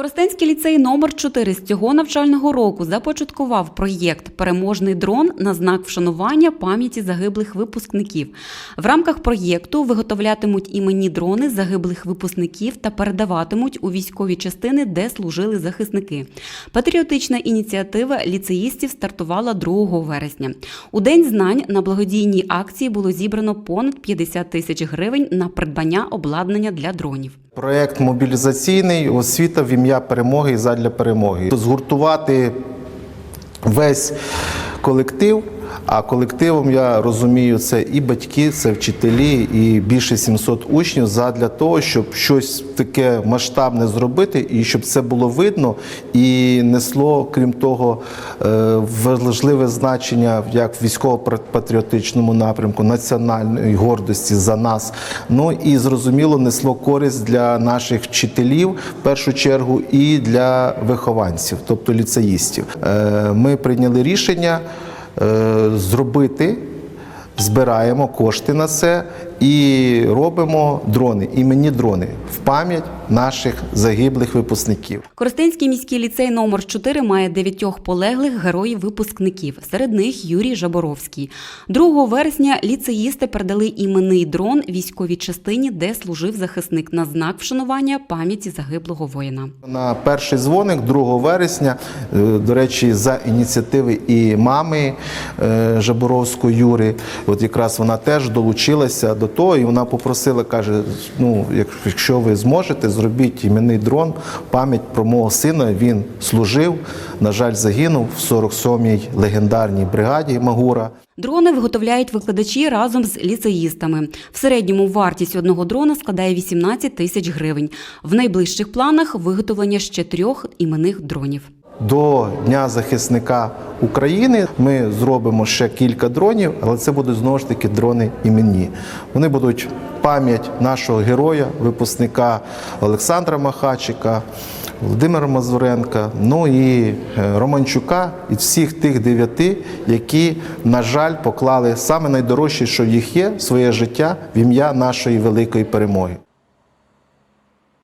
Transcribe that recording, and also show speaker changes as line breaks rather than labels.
Коростенський ліцей номер 4 з цього навчального року започаткував проєкт Переможний дрон на знак вшанування пам'яті загиблих випускників. В рамках проєкту виготовлятимуть іменні дрони загиблих випускників та передаватимуть у військові частини, де служили захисники. Патріотична ініціатива ліцеїстів стартувала 2 вересня. У день знань на благодійній акції було зібрано понад 50 тисяч гривень на придбання обладнання для дронів.
Проєкт мобілізаційний освіта в ім'я перемоги і задля перемоги. Згуртувати весь колектив. А колективом я розумію, це і батьки, це вчителі, і більше 700 учнів задля того, щоб щось таке масштабне зробити, і щоб це було видно і несло, крім того, е, важливе значення як в військово-патріотичному напрямку, національної гордості за нас. Ну і зрозуміло, несло користь для наших вчителів в першу чергу і для вихованців, тобто ліцеїстів. Е, Ми прийняли рішення зробити, збираємо кошти на це і робимо дрони, іменні дрони в пам'ять наших загиблих випускників.
Коростенський міський ліцей номер 4 має дев'ятьох полеглих героїв-випускників. Серед них Юрій Жаборовський. 2 вересня ліцеїсти передали іменний дрон військовій частині, де служив захисник на знак вшанування пам'яті загиблого воїна.
На перший дзвоник 2 вересня, е, до речі, за ініціативи і мами е, Жаборовської Юри, от якраз вона теж долучилася до того, і вона попросила, каже: ну, якщо ви зможете, зробіть іменний дрон, пам'ять про мого сина. Він служив, на жаль, загинув в 47-й легендарній бригаді Магура.
Дрони виготовляють викладачі разом з ліцеїстами. В середньому вартість одного дрона складає 18 тисяч гривень. В найближчих планах виготовлення ще трьох іменних дронів.
До Дня захисника України ми зробимо ще кілька дронів, але це будуть знову ж таки дрони іменні. Вони будуть пам'ять нашого героя, випускника Олександра Махачика, Володимира Мазуренка, ну і е, Романчука і всіх тих дев'яти, які, на жаль, поклали саме найдорожче, що в їх є, своє життя в ім'я нашої великої перемоги.